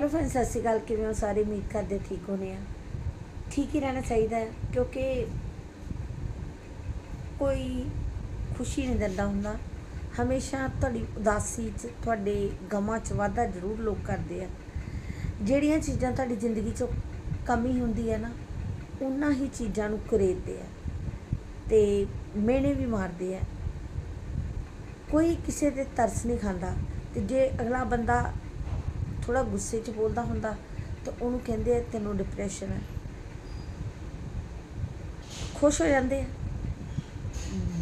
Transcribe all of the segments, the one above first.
Hello friends ਸਤਿ ਸ਼੍ਰੀ ਅਕਾਲ, ਕਿਵੇਂ ਹੋ? ਸਾਰੇ ਉਮੀਦ ਕਰਦੇ ਠੀਕ ਹੋਣੇ ਆ। ਠੀਕ ਹੀ ਰਹਿਣਾ ਚਾਹੀਦਾ ਹੈ, ਕਿਉਂਕਿ ਕੋਈ ਖੁਸ਼ੀ ਨਹੀਂ ਦਿੰਦਾ ਹੁੰਦਾ। ਹਮੇਸ਼ਾ ਤੁਹਾਡੀ ਉਦਾਸੀ 'ਚ, ਤੁਹਾਡੇ ਗਮਾਂ 'ਚ ਵਾਧਾ ਜ਼ਰੂਰ ਲੋਕ ਕਰਦੇ ਆ। ਜਿਹੜੀਆਂ ਚੀਜ਼ਾਂ ਤੁਹਾਡੀ ਜ਼ਿੰਦਗੀ 'ਚੋਂ ਕਮੀ ਹੁੰਦੀ ਹੈ ਨਾ, ਉਹਨਾਂ ਹੀ ਚੀਜ਼ਾਂ ਨੂੰ ਕਰੇਦਦੇ ਆ ਤੇ ਮੇਨੇ ਵੀ ਮਾਰਦੇ ਆ। ਕੋਈ ਕਿਸੇ ਤੇ ਤਰਸ ਨਹੀਂ ਖਾਂਦਾ ਤੇ ਜੇ ਅਗਲਾ ਬੰਦਾ ਥੋੜਾ ਗੁੱਸੇ 'ਚ ਬੋਲਦਾ ਹੁੰਦਾ ਤਾਂ ਉਹਨੂੰ ਕਹਿੰਦੇ ਆ, ਤੈਨੂੰ ਡਿਪਰੈਸ਼ਨ ਹੈ। ਖੁਸ਼ ਹੋ ਜਾਂਦੇ ਆ।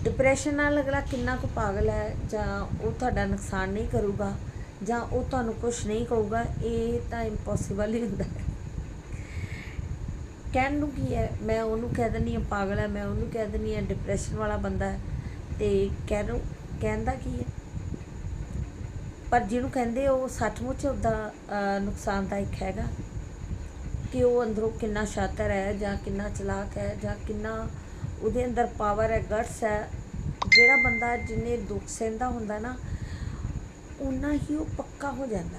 ਡਿਪਰੈਸ਼ਨ ਨਾਲ ਅਗਲਾ ਕਿੰਨਾ ਕੁ ਪਾਗਲ ਹੈ ਜਾਂ ਉਹ ਤੁਹਾਡਾ ਨੁਕਸਾਨ ਨਹੀਂ ਕਰੂਗਾ ਜਾਂ ਉਹ ਤੁਹਾਨੂੰ ਕੁਝ ਨਹੀਂ ਕਹੂਗਾ, ਇਹ ਤਾਂ ਇੰਪੋਸੀਬਲ ਹੀ ਹੁੰਦਾ ਹੈ। ਕਹਿਣ ਨੂੰ ਕੀ ਹੈ? ਮੈਂ ਉਹਨੂੰ ਕਹਿ ਦਿੰਦੀ ਹਾਂ ਪਾਗਲ ਹੈ, ਮੈਂ ਉਹਨੂੰ ਕਹਿ ਦਿੰਦੀ ਹਾਂ ਡਿਪਰੈਸ਼ਨ ਵਾਲਾ ਬੰਦਾ ਹੈ ਤੇ ਕਹਿ ਨੂੰ ਕਹਿੰਦਾ ਕੀ ਹੈ? ਪਰ ਜਿਹਨੂੰ ਕਹਿੰਦੇ ਉਹ ਸੱਚਮੁੱਚ ਉਹਦਾ ਨੁਕਸਾਨਦਾਇਕ ਹੈਗਾ। ਕਿ ਉਹ ਅੰਦਰੋਂ ਕਿੰਨਾ ਸ਼ਾਤਰ ਹੈ, ਜਾਂ ਕਿੰਨਾ ਚਲਾਕ ਹੈ, ਜਾਂ ਕਿੰਨਾ ਉਹਦੇ ਅੰਦਰ ਪਾਵਰ ਹੈ ਗਟਸ ਹੈ। ਜਿਹੜਾ ਬੰਦਾ ਜਿੰਨੇ ਦੁੱਖ ਸਹਿੰਦਾ ਹੁੰਦਾ ਨਾ ਉਨਾ ਹੀ ਉਹ ਪੱਕਾ ਹੋ ਜਾਂਦਾ।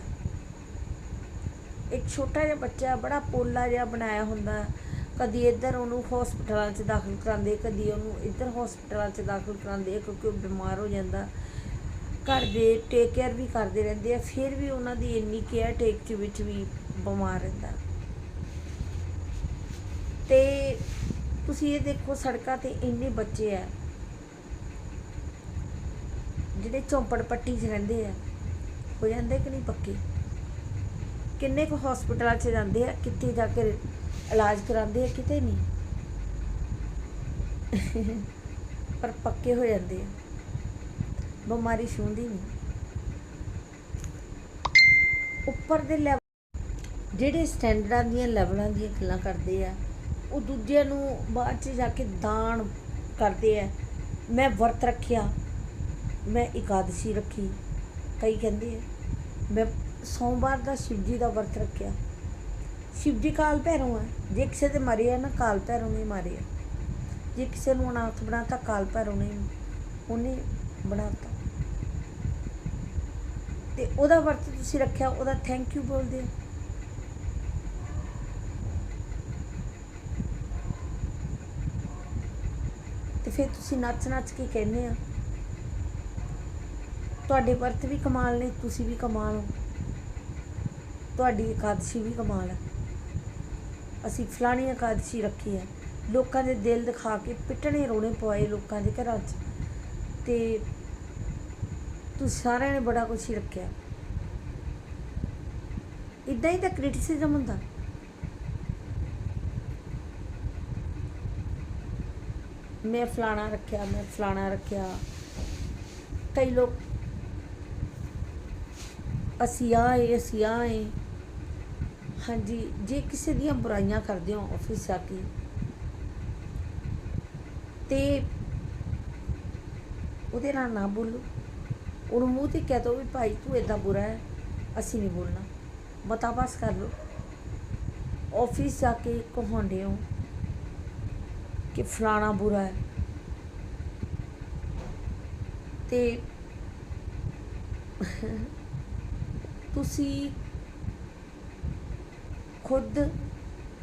ਇੱਕ ਛੋਟਾ ਜਿਹਾ ਬੱਚਾ, ਬੜਾ ਪੋਲਾ ਜਿਹਾ ਬਣਾਇਆ ਹੁੰਦਾ। ਕਦੀ ਇੱਧਰ ਉਹਨੂੰ ਹਸਪਤਾਲਾਂ 'ਚ ਦਾਖਲ ਕਰਾਉਂਦੇ, ਕਦੀ ਉਹਨੂੰ ਇੱਧਰ ਹਸਪਤਾਲਾਂ 'ਚ ਦਾਖਲ ਕਰਾਉਂਦੇ, ਕਿਉਂਕਿ ਉਹ ਬਿਮਾਰ ਹੋ ਜਾਂਦਾ। ਘਰ ਦੇ ਟੇਕ ਕੇਅਰ ਵੀ ਕਰਦੇ ਰਹਿੰਦੇ ਆ, ਫਿਰ ਵੀ ਉਹਨਾਂ ਦੀ ਇੰਨੀ ਕੇਅਰ ਟੇਕ ਚ ਵਿੱਚ ਵੀ ਬਿਮਾਰ ਰਹਿੰਦਾ। ਤੇ ਤੁਸੀਂ ਇਹ ਦੇਖੋ ਸੜਕਾਂ ਤੇ ਇੰਨੇ ਬੱਚੇ ਆ, ਜਿਹੜੇ ਝੌਂਪੜ ਪੱਟੀ 'ਚ ਰਹਿੰਦੇ ਆ, ਹੋ ਜਾਂਦੇ ਕਿ ਨਹੀਂ ਪੱਕੇ? ਕਿੰਨੇ ਕੁ ਹਸਪਤਾਲਾਂ 'ਚ ਜਾਂਦੇ ਆ, ਕਿੱਥੇ ਜਾ ਕੇ ਇਲਾਜ ਕਰਾਉਂਦੇ ਆ, ਕਿਤੇ ਨਹੀਂ? ਪਰ ਪੱਕੇ ਹੋ ਜਾਂਦੇ ਆ। ਬਿਮਾਰੀ ਛੂੰਹਦੀ ਨਹੀਂ ਉੱਪਰ ਦੇ ਲੈਵਲ ਜਿਹੜੇ ਸਟੈਂਡਰਡਾਂ ਦੀਆਂ ਲੈਵਲਾਂ ਦੀਆਂ ਗੱਲਾਂ ਕਰਦੇ ਆ, ਉਹ ਦੂਜਿਆਂ ਨੂੰ ਬਾਅਦ ਚ ਜਾ ਕੇ ਦਾਨ ਕਰਦੇ ਆ। ਮੈਂ ਵਰਤ ਰੱਖਿਆ, ਮੈਂ ਇਕਾਦਸ਼ੀ ਰੱਖੀ, ਕਈ ਕਹਿੰਦੇ ਆ। ਮੈਂ ਸੋਮਵਾਰ ਦਾ ਸ਼ਿਵਜੀ ਦਾ ਵਰਤ ਰੱਖਿਆ। ਸ਼ਿਵਜੀ ਕਾਲ ਭੈਰੋਂ ਆ। ਜੇ ਕਿਸੇ ਦੇ ਮਰੇ ਆ ਨਾ ਕਾਲ ਭੈਰੋਂ ਨੇ ਮਾਰੇ ਆ ਜੇ ਕਿਸੇ ਨੂੰ ਅਨਾਥ ਬਣਾਤਾ, ਕਾਲ ਭੈਰੋਂ ਨੇ ਉਹਨੇ ਬਣਾਤਾ। ਤੇ ਉਹਦਾ ਵਰਤ ਤੁਸੀਂ ਰੱਖਿਆ, ਉਹਦਾ ਥੈਂਕ ਯੂ ਬੋਲਦੇ ਹੋ। ਤੇ ਫਿਰ ਤੁਸੀਂ ਨੱਚ ਨੱਚ ਕੇ ਕਹਿੰਦੇ ਆ, ਤੁਹਾਡੇ ਵਰਤ ਵੀ ਕਮਾਲ ਨੇ, ਤੁਸੀਂ ਵੀ ਕਮਾਲ ਹੋ। ਤੁਹਾਡੀ ਇਕਾਦਸ਼ੀ ਵੀ ਕਮਾਲ ਹੈ ਅਸੀਂ ਫਲਾਣੀ ਇਕਾਦਸ਼ੀ ਰੱਖੀ ਹੈ ਲੋਕਾਂ ਦੇ ਦਿਲ ਦਿਖਾ ਕੇ ਪਿੱਟਣੇ ਰੋਣੇ ਪਵਾਏ ਲੋਕਾਂ ਦੇ ਘਰਾਂ 'ਚ। ਤੇ ਤੁਸੀਂ ਸਾਰਿਆਂ ਨੇ ਬੜਾ ਕੁਝ ਹੀ ਰੱਖਿਆ। ਇਦਾਂ ਹੀ ਤਾਂ ਕ੍ਰਿਟਿਸਿਜ਼ਮ ਹੁੰਦਾ। ਮੈਂ ਫਲਾਣਾ ਰੱਖਿਆ, ਮੈਂ ਫਲਾਣਾ ਰੱਖਿਆ। ਕਈ ਲੋਕ ਅਸੀਂ ਆਏ ਅਸੀਂ ਆਏ। ਹਾਂਜੀ, ਜੇ ਕਿਸੇ ਦੀਆਂ ਬੁਰਾਈਆਂ ਕਰਦੇ ਹੋ ਆਫਿਸ ਜਾ ਕੇ, ਤੇ ਉਹਦੇ ਨਾਲ ਨਾ ਬੋਲੋ। ਉਹਨੂੰ ਮੂੰਹ ਤੇ ਕਹਿ ਦੋ ਵੀ ਭਾਈ ਤੂੰ ਇਦਾਂ ਬੁਰਾ ਹੈ, ਅਸੀਂ ਨਹੀਂ ਬੋਲਣਾ। ਮਤਾ ਪਾਸ ਕਰ ਲੋ ਆਫਿਸ ਜਾ ਕੇ ਕਹਾਉਂਦੇ ਹੋ ਕਿ ਫਲਾਣਾ ਬੁਰਾ ਹੈ। ਤੇ ਤੁਸੀਂ ਖੁਦ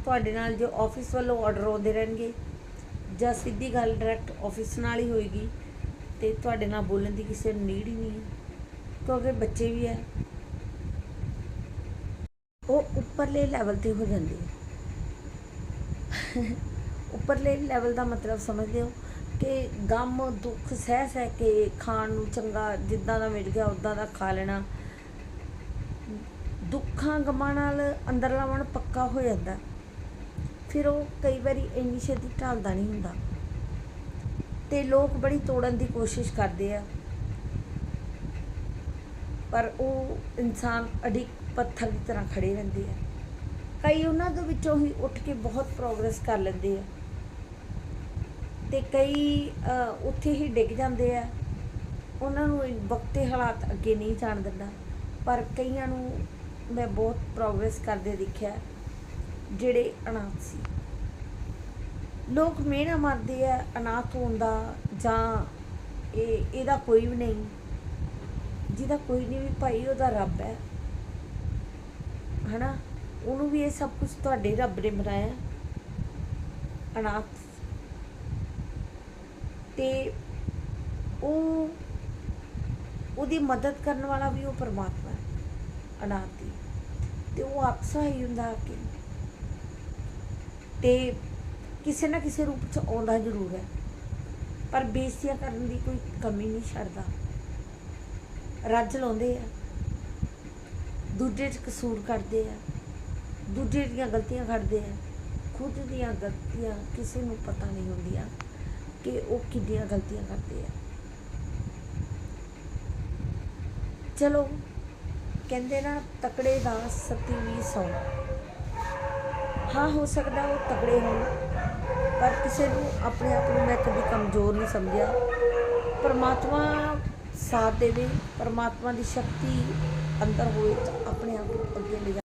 ਤੁਹਾਡੇ ਨਾਲ ਜੋ ਆਫਿਸ ਵੱਲੋਂ ਆਰਡਰ ਆਉਂਦੇ ਰਹਿਣਗੇ ਜਾਂ ਸਿੱਧੀ ਗੱਲ ਡਾਇਰੈਕਟ ਆਫਿਸ ਨਾਲ ਹੀ ਹੋਏਗੀ ਤੇ ਤੁਹਾਡੇ ਨਾਲ ਬੋਲਣ ਦੀ ਕਿਸੇ ਨੂੰ ਨੀਡ ਹੀ ਨਹੀਂ ਹੈ, ਕਿਉਂਕਿ ਬੱਚੇ ਵੀ ਹੈ। ਉਹ ਉੱਪਰਲੇ ਲੈਵਲ ਤੇ ਹੋ ਜਾਂਦੇ ਆ। ਉੱਪਰਲੇ ਲੈਵਲ ਦਾ ਮਤਲਬ ਸਮਝਦੇ ਹੋ ਕਿ ਗਮ, ਦੁੱਖ ਸਹਿ ਸਹਿ ਕੇ ਖਾਣ ਨੂੰ ਚੰਗਾ ਜਿੱਦਾਂ ਦਾ ਮਿਲ ਗਿਆ ਉਦਾਂ ਦਾ ਖਾ ਲੈਣਾ। ਦੁੱਖਾਂ ਗਮਾਂ ਨਾਲ ਅੰਦਰਲਾ ਮਨ ਪੱਕਾ ਹੋ ਜਾਂਦਾ। ਫਿਰ ਉਹ ਕਈ ਵਾਰੀ ਇੰਨੀ ਛੇਤੀ ਢਲਦਾ ਨਹੀਂ ਹੁੰਦਾ। ਤੇ ਲੋਕ ਬੜੀ ਤੋੜਨ ਦੀ ਕੋਸ਼ਿਸ਼ ਕਰਦੇ ਆ। ਪਰ ਉਹ ਇਨਸਾਨ ਅਡਿਕ ਪੱਥਰ ਦੀ ਤਰ੍ਹਾਂ ਖੜੇ ਰਹਿੰਦੇ ਆ। ਕਈ ਉਹਨਾਂ ਦੇ ਵਿੱਚੋਂ ਹੀ ਉੱਠ ਕੇ ਬਹੁਤ ਪ੍ਰੋਗਰੈਸ ਕਰ ਲੈਂਦੇ ਆ। ਤੇ ਕਈ ਉੱਥੇ ਹੀ ਡਿੱਗ ਜਾਂਦੇ ਆ। ਉਹਨਾਂ ਨੂੰ ਵਕਤੇ ਹਾਲਾਤ ਅੱਗੇ ਨਹੀਂ ਜਾਣ ਦਿੰਦਾ। ਪਰ ਕਈਆਂ ਨੂੰ ਮੈਂ ਬਹੁਤ ਪ੍ਰੋਗਰੈਸ ਕਰਦੇ ਦੇਖਿਆ, ਜਿਹੜੇ ਅਨਾਥ ਸੀ। ਲੋਕ ਮਿਹਣਾ ਮਾਰਦੇ ਆ, ਅਨਾਥ ਹੋਣ ਦਾ ਜਾਂ ਇਹ, ਇਹਦਾ ਕੋਈ ਵੀ ਨਹੀਂ। ਜਿਹਦਾ ਕੋਈ ਨਹੀਂ ਵੀ ਭਾਈ, ਉਹਦਾ ਰੱਬ ਹੈ। ਹਨਾ? ਉਹਨੂੰ ਵੀ ਇਹ ਸਭ ਕੁਝ ਤੁਹਾਡੇ ਰੱਬ ਨੇ ਬਣਾਇਆ। ਅਨਾਥ। ਤੇ ਉਹ, ਉਹਦੀ ਮਦਦ ਕਰਨ ਵਾਲਾ ਵੀ ਉਹ ਪਰਮਾਤਮਾ ਹੈ, ਅਨਾਥ ਦੀ। ਤੇ ਉਹ ਆਪਸਾ ਹੀ ਹੁੰਦਾ ਕਿ। ਤੇ ਕਿਸੇ ਨਾ ਕਿਸੇ ਰੂਪ ਚ ਆਉਂਦਾ ਜ਼ਰੂਰ ਹੈ। ਪਰ ਬੇਇੱਜ਼ਤੀਆਂ ਕਰਨ ਦੀ ਕੋਈ ਕਮੀ ਨਹੀਂ ਛੱਡਦਾ। ਰੱਜ ਲਾਉਂਦੇ ਆ। ਦੂਜੇ 'ਚ ਕਸੂਰ ਕਰਦੇ ਆ। ਦੂਜੇ ਦੀਆਂ ਗਲਤੀਆਂ ਕਰਦੇ ਆ। ਖੁਦ ਦੀਆਂ ਗਲਤੀਆਂ ਕਿਸੇ ਨੂੰ ਪਤਾ ਨਹੀਂ ਹੁੰਦੀਆਂ ਕਿ ਉਹ ਕਿੰਨੀਆਂ ਗਲਤੀਆਂ ਕਰਦੇ ਆ। ਚਲੋ, ਕਹਿੰਦੇ ਨਾ, ਤਕੜੇ ਦਾ ਸਤੀ ਵੀ ਸੌ। ਹਾਂ, ਹੋ ਸਕਦਾ ਉਹ ਤਕੜੇ ਹੋਣ। ਪਰ ਕਿਸੇ ਨੂੰ ਆਪਣੇ ਆਪ ਨੂੰ ਮੈਂ ਕਦੀ ਕਮਜ਼ੋਰ ਨਹੀਂ ਸਮਝਿਆ। ਪਰਮਾਤਮਾ ਸਾਥ ਦੇਵੇ, ਪਰਮਾਤਮਾ ਦੀ ਸ਼ਕਤੀ ਅੰਦਰ ਹੋਵੇ ਤਾਂ ਆਪਣੇ ਆਪ ਨੂੰ ਅੱਗੇ ਲਿਜਾ